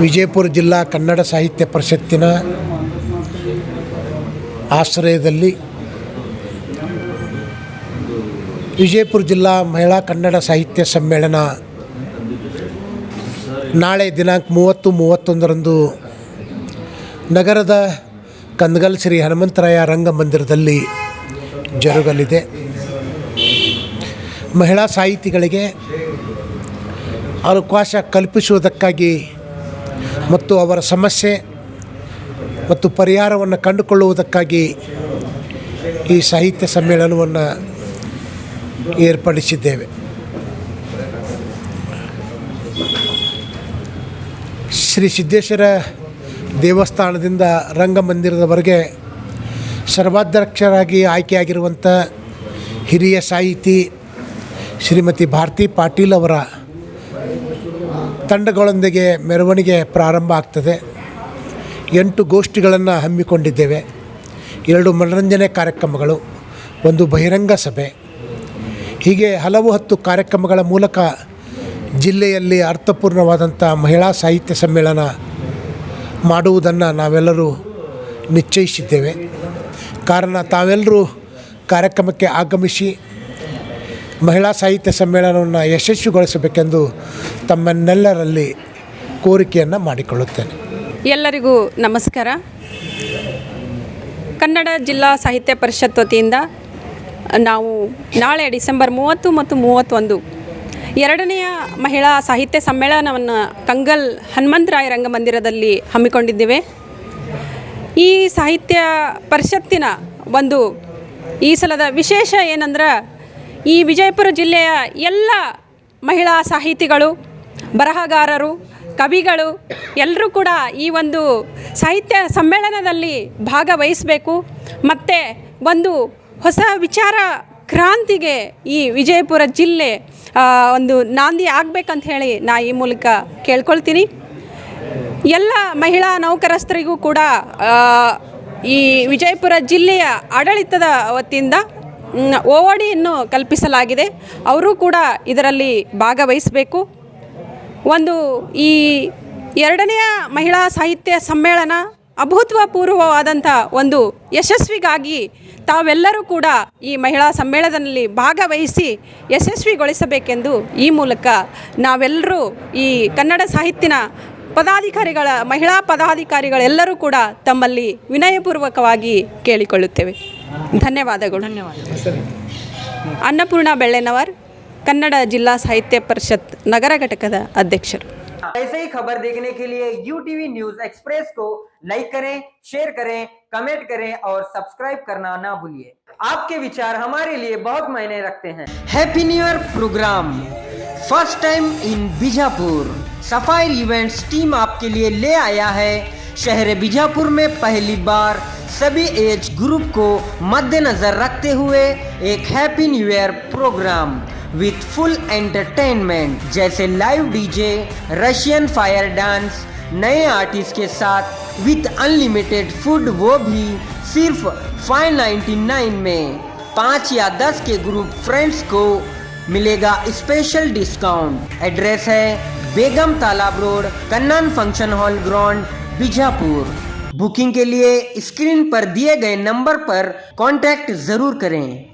ವಿಜಯಪುರ ಜಿಲ್ಲಾ ಕನ್ನಡ ಸಾಹಿತ್ಯ ಪರಿಷತ್ತಿನ ಆಶ್ರಯದಲ್ಲಿ ವಿಜಯಪುರ ಜಿಲ್ಲಾ ಮಹಿಳಾ ಕನ್ನಡ ಸಾಹಿತ್ಯ ಸಮ್ಮೇಳನ ನಾಳೆ ದಿನಾಂಕ ಮೂವತ್ತು ಮೂವತ್ತೊಂದರಂದು ನಗರದ ಕಂದಗಲ್ ಶ್ರೀ ಹನುಮಂತರಾಯ ರಂಗಮಂದಿರದಲ್ಲಿ ಜರುಗಲಿದೆ. ಮಹಿಳಾ ಸಾಹಿತಿಗಳಿಗೆ ಅವಕಾಶ ಕಲ್ಪಿಸುವುದಕ್ಕಾಗಿ ಮತ್ತು ಅವರ ಸಮಸ್ಯೆ ಮತ್ತು ಪರಿಹಾರವನ್ನು ಕಂಡುಕೊಳ್ಳುವುದಕ್ಕಾಗಿ ಈ ಸಾಹಿತ್ಯ ಸಮ್ಮೇಳನವನ್ನು ಏರ್ಪಡಿಸಿದ್ದೇವೆ. ಶ್ರೀ ಸಿದ್ದೇಶ್ವರ ದೇವಸ್ಥಾನದಿಂದ ರಂಗಮಂದಿರದವರೆಗೆ ಸರ್ವಾಧ್ಯಕ್ಷರಾಗಿ ಆಯ್ಕೆಯಾಗಿರುವಂಥ ಹಿರಿಯ ಸಾಹಿತಿ ಶ್ರೀಮತಿ ಭಾರತಿ ಪಾಟೀಲ್ ಅವರ ತಂಡಗಳೊಂದಿಗೆ ಮೆರವಣಿಗೆ ಪ್ರಾರಂಭ ಆಗ್ತದೆ. ಎಂಟು ಗೋಷ್ಠಿಗಳನ್ನು ಹಮ್ಮಿಕೊಂಡಿದ್ದೇವೆ. ಎರಡು ಮನರಂಜನೆ ಕಾರ್ಯಕ್ರಮಗಳು, ಒಂದು ಬಹಿರಂಗ ಸಭೆ. ಹೀಗೆ ಹಲವು ಹತ್ತು ಕಾರ್ಯಕ್ರಮಗಳ ಮೂಲಕ ಜಿಲ್ಲೆಯಲ್ಲಿ ಅರ್ಥಪೂರ್ಣವಾದಂಥ ಮಹಿಳಾ ಸಾಹಿತ್ಯ ಸಮ್ಮೇಳನ ಮಾಡುವುದನ್ನು ನಾವೆಲ್ಲರೂ ನಿಶ್ಚಯಿಸಿದ್ದೇವೆ. ಕಾರಣ ತಾವೆಲ್ಲರೂ ಕಾರ್ಯಕ್ರಮಕ್ಕೆ ಆಗಮಿಸಿ ಮಹಿಳಾ ಸಾಹಿತ್ಯ ಸಮ್ಮೇಳನವನ್ನು ಯಶಸ್ವಿಗೊಳಿಸಬೇಕೆಂದು ತಮ್ಮನ್ನೆಲ್ಲರಲ್ಲಿ ಕೋರಿಕೆಯನ್ನು ಮಾಡಿಕೊಳ್ಳುತ್ತೇನೆ. ಎಲ್ಲರಿಗೂ ನಮಸ್ಕಾರ. ಕನ್ನಡ ಜಿಲ್ಲಾ ಸಾಹಿತ್ಯ ಪರಿಷತ್ ವತಿಯಿಂದ ನಾವು ನಾಳೆ ಡಿಸೆಂಬರ್ ಮೂವತ್ತು ಮತ್ತು ಮೂವತ್ತೊಂದು ಎರಡನೆಯ ಮಹಿಳಾ ಸಾಹಿತ್ಯ ಸಮ್ಮೇಳನವನ್ನು ಕಂಗಲ್ ಹನುಮಂತರಾಯ ರಂಗಮಂದಿರದಲ್ಲಿ ಹಮ್ಮಿಕೊಂಡಿದ್ದೇವೆ. ಈ ಸಾಹಿತ್ಯ ಪರಿಷತ್ತಿನ ಒಂದು ಈ ಸಲದ ವಿಶೇಷ ಏನಂದ್ರೆ ಈ ವಿಜಯಪುರ ಜಿಲ್ಲೆಯ ಎಲ್ಲ ಮಹಿಳಾ ಸಾಹಿತಿಗಳು, ಬರಹಗಾರರು, ಕವಿಗಳು ಎಲ್ಲರೂ ಕೂಡ ಈ ಒಂದು ಸಾಹಿತ್ಯ ಸಮ್ಮೇಳನದಲ್ಲಿ ಭಾಗವಹಿಸಬೇಕು. ಮತ್ತು ಒಂದು ಹೊಸ ವಿಚಾರ ಕ್ರಾಂತಿಗೆ ಈ ವಿಜಯಪುರ ಜಿಲ್ಲೆ ಒಂದು ನಾಂದಿ ಆಗಬೇಕಂತ ಹೇಳಿ ನಾ ಈ ಮೂಲಕ ಕೇಳ್ಕೊಳ್ತೀನಿ. ಎಲ್ಲ ಮಹಿಳಾ ನೌಕರಸ್ಥರಿಗೂ ಕೂಡ ಈ ವಿಜಯಪುರ ಜಿಲ್ಲೆಯ ಆಡಳಿತದ ವತಿಯಿಂದ ಓವಡಿಯನ್ನು ಕಲ್ಪಿಸಲಾಗಿದೆ. ಅವರು ಕೂಡ ಇದರಲ್ಲಿ ಭಾಗವಹಿಸಬೇಕು. ಒಂದು ಈ ಎರಡನೆಯ ಮಹಿಳಾ ಸಾಹಿತ್ಯ ಸಮ್ಮೇಳನ ಅಭೂತಪೂರ್ವವಾದಂಥ ಒಂದು ಯಶಸ್ವಿಗಾಗಿ ತಾವೆಲ್ಲರೂ ಕೂಡ ಈ ಮಹಿಳಾ ಸಮ್ಮೇಳನದಲ್ಲಿ ಭಾಗವಹಿಸಿ ಯಶಸ್ವಿಗೊಳಿಸಬೇಕೆಂದು ಈ ಮೂಲಕ ನಾವೆಲ್ಲರೂ ಈ ಕನ್ನಡ ಸಾಹಿತ್ಯನ ಪದಾಧಿಕಾರಿಗಳ, ಮಹಿಳಾ ಪದಾಧಿಕಾರಿಗಳೆಲ್ಲರೂ ಕೂಡ ತಮ್ಮಲ್ಲಿ ವಿನಯಪೂರ್ವಕವಾಗಿ ಕೇಳಿಕೊಳ್ಳುತ್ತೇವೆ. ಧನ್ಯವಾದಗಳು ಅನ್ನಪೂರ್ಣ ಬೆಳ್ಳೆನವರ್ ಕನ್ನಡ ಜಿಲ್ಲಾ ಸಾಹಿತ್ಯ ಪರಿಷತ್ ನಗರ ಘಟಕದ ಅಧ್ಯಕ್ಷರು ऐसे ही खबर देखने के लिए यू टीवी न्यूज एक्सप्रेस को लाइक करें शेयर करें कमेंट करें और सब्सक्राइब करना ना भूलिए आपके विचार हमारे लिए बहुत मायने रखते हैं happy new year programme first time in Bijapur सफाई इवेंट्स टीम आपके लिए ले आया है शहर बीजापुर में पहली बार सभी एज ग्रुप को मद्देनजर रखते हुए एक happy new year program with full entertainment जैसे live DJ Russian fire dance नए आर्टिस्ट के साथ विथ अनलिमिटेड फ़ूड वो भी सिर्फ़ 599 में। पाँच या दस के ग्रुप फ्रेंड्स को मिलेगा स्पेशल डिस्काउंट एड्रेस है Begum Talab road, Kannan function hall ground Bijapur. Booking के लिए स्क्रीन पर दिए गए नंबर पर कांटेक्ट ज़रूर करें।